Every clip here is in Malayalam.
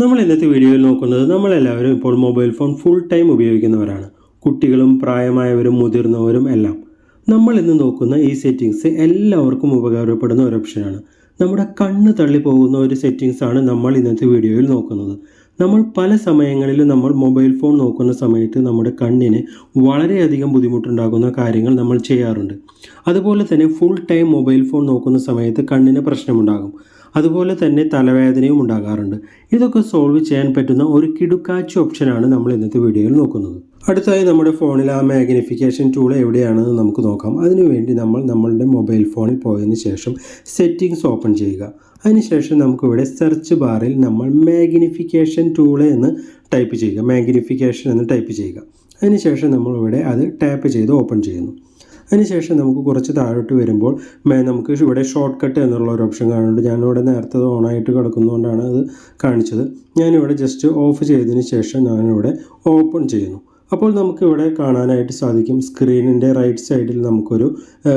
നമ്മൾ ഇന്നത്തെ വീഡിയോയിൽ നോക്കുന്നത് നമ്മളെല്ലാവരും ഇപ്പോൾ മൊബൈൽ ഫോൺ ഫുൾ ടൈം ഉപയോഗിക്കുന്നവരാണ്. കുട്ടികളും പ്രായമായവരും മുതിർന്നവരും എല്ലാം. നമ്മൾ ഇന്ന് നോക്കുന്ന ഈ സെറ്റിങ്സ് എല്ലാവർക്കും ഉപകാരപ്പെടുന്ന ഒരു ഓപ്ഷനാണ് നമ്മുടെ കണ്ണ് തള്ളി പോകുന്ന ഒരു സെറ്റിങ്സ് ആണ് നമ്മൾ ഇന്നത്തെ വീഡിയോയിൽ നോക്കുന്നത്. നമ്മൾ പല സമയങ്ങളിലും നമ്മൾ മൊബൈൽ ഫോൺ നോക്കുന്ന സമയത്ത് നമ്മുടെ കണ്ണിന് വളരെയധികം ബുദ്ധിമുട്ടുണ്ടാകുന്ന കാര്യങ്ങൾ നമ്മൾ ചെയ്യാറുണ്ട്. അതുപോലെ തന്നെ ഫുൾ ടൈം മൊബൈൽ ഫോൺ നോക്കുന്ന സമയത്ത് കണ്ണിന് പ്രശ്നമുണ്ടാകും. അതുപോലെ തന്നെ തലവേദനയും ഉണ്ടാകാറുണ്ട്. ഇതൊക്കെ സോൾവ് ചെയ്യാൻ പറ്റുന്ന ഒരു കിടുക്കാച്ചി ഓപ്ഷനാണ് നമ്മൾ ഇന്നത്തെ വീഡിയോയിൽ നോക്കുന്നത്. അടുത്തായി നമ്മുടെ ഫോണിൽ ആ മാഗ്നിഫിക്കേഷൻ ടൂൾ എവിടെയാണെന്ന് നമുക്ക് നോക്കാം. അതിനുവേണ്ടി നമ്മൾ നമ്മളുടെ മൊബൈൽ ഫോണിൽ പോയതിന് ശേഷം സെറ്റിങ്സ് ഓപ്പൺ ചെയ്യുക. അതിനുശേഷം നമുക്കിവിടെ സെർച്ച് ബാറിൽ നമ്മൾ മാഗ്നിഫിക്കേഷൻ ടൂൾ എന്ന് ടൈപ്പ് ചെയ്യുക. മാഗ്നിഫിക്കേഷൻ എന്ന് ടൈപ്പ് ചെയ്യുക. അതിനുശേഷം നമ്മളിവിടെ അത് ടാപ്പ് ചെയ്ത് ഓപ്പൺ ചെയ്യുന്നു. അതിനുശേഷം നമുക്ക് കുറച്ച് താഴോട്ട് വരുമ്പോൾ നമുക്ക് ഇവിടെ ഷോർട്ട് കട്ട് എന്നുള്ള ഒരു ഓപ്ഷൻ കാണുന്നുണ്ട്. ഞാനിവിടെ നേരത്തെ ഓണായിട്ട് കിടക്കുന്നതുകൊണ്ടാണ് അത് കാണിച്ചത്. ഞാനിവിടെ ജസ്റ്റ് ഓഫ് ചെയ്തതിന് ശേഷം ഞാനിവിടെ ഓപ്പൺ ചെയ്യുന്നു. അപ്പോൾ നമുക്ക് ഇവിടെ കാണാനായിട്ട് സാധിക്കും. സ്ക്രീനിന്റെ റൈറ്റ് സൈഡിൽ നമുക്കൊരു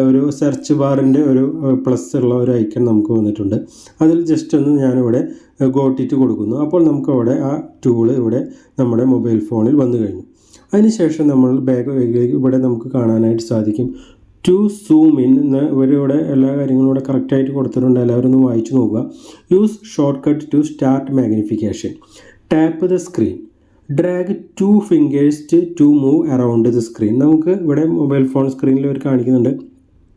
ഒരു സെർച്ച് ബാറിന്റെ ഒരു പ്ലസ് ഉള്ള ഒരു ഐക്കൺ നമുക്ക് വന്നിട്ടുണ്ട്. അതിൽ ജസ്റ്റ് ഒന്ന് ഞാനിവിടെ ഗോട്ടിറ്റ് കൊടുക്കുന്നു. അപ്പോൾ നമുക്കവിടെ ആ ടൂൾ ഇവിടെ നമ്മുടെ മൊബൈൽ ഫോണിൽ വന്നു കഴിഞ്ഞു. അതിനുശേഷം നമ്മൾ ബാഗ് ഇവിടെ നമുക്ക് കാണാനായിട്ട് സാധിക്കും. ടു സൂം ഇൻ എന്ന് ഇവരിവിടെ എല്ലാ കാര്യങ്ങളും ഇവിടെ കറക്റ്റായിട്ട് കൊടുത്തിട്ടുണ്ട്. എല്ലാവരും ഒന്ന് വായിച്ചു നോക്കുക. Use shortcut to start magnification tap the screen drag two fingers to move around the screen നമുക്ക് ഇവിടെ മൊബൈൽ ഫോൺ സ്ക്രീനിൽ ഇവർ കാണിക്കുന്നുണ്ട്.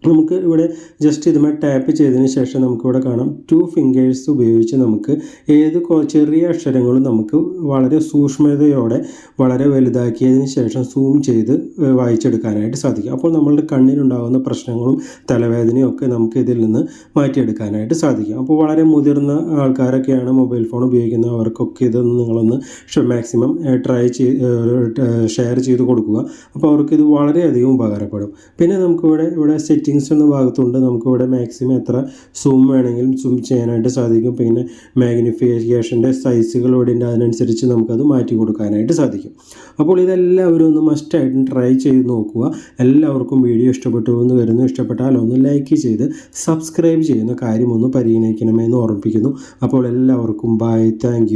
നമുക്ക് ഇവിടെ ജസ്റ്റ് ഇതുമേ ടാപ്പ് ചെയ്തതിന് ശേഷം നമുക്കിവിടെ കാണാം. ടു ഫിംഗേഴ്സ് ഉപയോഗിച്ച് നമുക്ക് ഏത് ചെറിയ അക്ഷരങ്ങളും നമുക്ക് വളരെ സൂക്ഷ്മതയോടെ വളരെ വലുതാക്കിയതിന് ശേഷം സൂം ചെയ്ത് വായിച്ചെടുക്കാനായിട്ട് സാധിക്കും. അപ്പോൾ നമ്മളുടെ കണ്ണിനുണ്ടാകുന്ന പ്രശ്നങ്ങളും തലവേദനയും ഒക്കെ നമുക്ക് ഇതിൽ നിന്ന് മാറ്റിയെടുക്കാനായിട്ട് സാധിക്കും. അപ്പോൾ വളരെ മുതിർന്ന ആൾക്കാരൊക്കെയാണ് മൊബൈൽ ഫോൺ ഉപയോഗിക്കുന്നത്. അവർക്കൊക്കെ ഇതൊന്ന് നിങ്ങളൊന്ന് മാക്സിമം ട്രൈ ചെയ്ത് ഷെയർ ചെയ്ത് കൊടുക്കുക. അപ്പോൾ അവർക്ക് ഇത് വളരെയധികം ഉപകാരപ്പെടും. പിന്നെ നമുക്കിവിടെ ഇവിടെ സെറ്റിങ്സ് എന്ന ഭാഗത്തുണ്ട്. നമുക്കിവിടെ മാക്സിമം എത്ര സൂം വേണമെങ്കിലും സൂം ചെയ്യാനായിട്ട് സാധിക്കും. പിന്നെ മാഗ്നിഫിക്കേഷന്റെ സൈസുകൾ അതിനനുസരിച്ച് നമുക്കത് മാറ്റി കൊടുക്കാനായിട്ട് സാധിക്കും. അപ്പോൾ ഇതെല്ലാവരും ഒന്ന് മസ്റ്റായിട്ടും ട്രൈ ചെയ്ത് നോക്കുക. എല്ലാവർക്കും വീഡിയോ ഇഷ്ടപ്പെട്ടു എന്ന് വരുന്നു ഇഷ്ടപ്പെട്ടാൽ ഒന്ന് ലൈക്ക് ചെയ്ത് സബ്സ്ക്രൈബ് ചെയ്യുന്ന കാര്യം ഒന്ന് പരിഗണിക്കണമെന്ന് ഓർമ്മിപ്പിക്കുന്നു. അപ്പോൾ എല്ലാവർക്കും ബൈ താങ്ക്